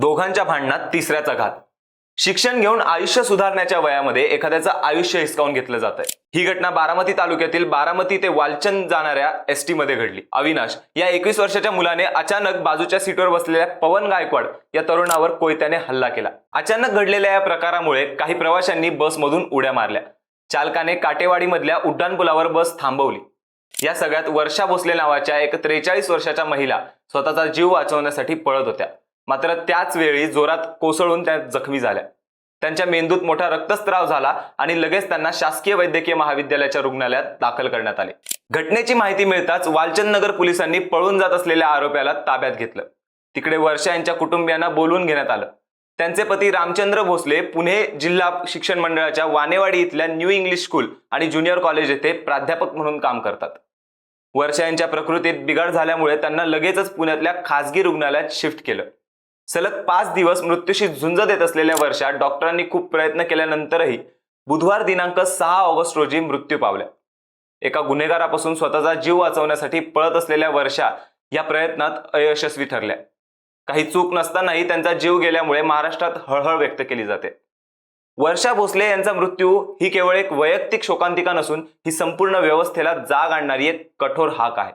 दोघांच्या भांडणात तिसऱ्याचा घात. शिक्षण घेऊन आयुष्य सुधारण्याच्या वयामध्ये एखाद्याचं आयुष्य हिसकावून घेतलं जात आहे ही घटना बारामती तालुक्यातील बारामती ते वालचंद जाणाऱ्या एस टी मध्ये घडली. अविनाश या एकवीस वर्षाच्या मुलाने अचानक बाजूच्या सीटवर बसलेल्या पवन गायकवाड या तरुणावर कोयत्याने हल्ला केला. अचानक घडलेल्या या प्रकारामुळे काही प्रवाशांनी बसमधून उड्या मारल्या. चालकाने काटेवाडीमधल्या उड्डाणपुलावर बस थांबवली. या सगळ्यात वर्षा भोसले नावाच्या एक त्रेचाळीस वर्षाच्या महिला स्वतःचा जीव वाचवण्यासाठी पळत होत्या. मात्र त्याच वेळी जोरात कोसळून त्या जखमी झाल्या. त्यांच्या मेंदूत मोठा रक्तस्त्राव झाला आणि लगेच त्यांना शासकीय वैद्यकीय महाविद्यालयाच्या रुग्णालयात दाखल करण्यात आले. घटनेची माहिती मिळताच वालचंद नगर पोलिसांनी पळून जात असलेल्या आरोप्याला ताब्यात घेतलं. तिकडे वर्षा यांच्या कुटुंबियांना बोलवून घेण्यात आलं. त्यांचे पती रामचंद्र भोसले पुणे जिल्हा शिक्षण मंडळाच्या वानेवाडी इथल्या न्यू इंग्लिश स्कूल आणि ज्युनियर कॉलेज येथे प्राध्यापक म्हणून काम करतात. वर्षा यांच्या प्रकृतीत बिघाड झाल्यामुळे त्यांना लगेचच पुण्यातल्या खासगी रुग्णालयात शिफ्ट केलं. सलग पाच दिवस मृत्यूशी झुंज देत असलेल्या वर्षात डॉक्टरांनी खूप प्रयत्न केल्यानंतरही बुधवार दिनांक सहा ऑगस्ट रोजी मृत्यू पावल्या एका गुन्हेगारापासून स्वतःचा जीव वाचवण्यासाठी पळत असलेल्या वर्षा या प्रयत्नात अयशस्वी ठरल्या. काही चूक नसतानाही त्यांचा जीव गेल्यामुळे महाराष्ट्रात हळहळ व्यक्त केली जाते. वर्षा भोसले यांचा मृत्यू ही केवळ एक वैयक्तिक शोकांतिका नसून ही संपूर्ण व्यवस्थेला जाग आणणारी एक कठोर हाक आहे.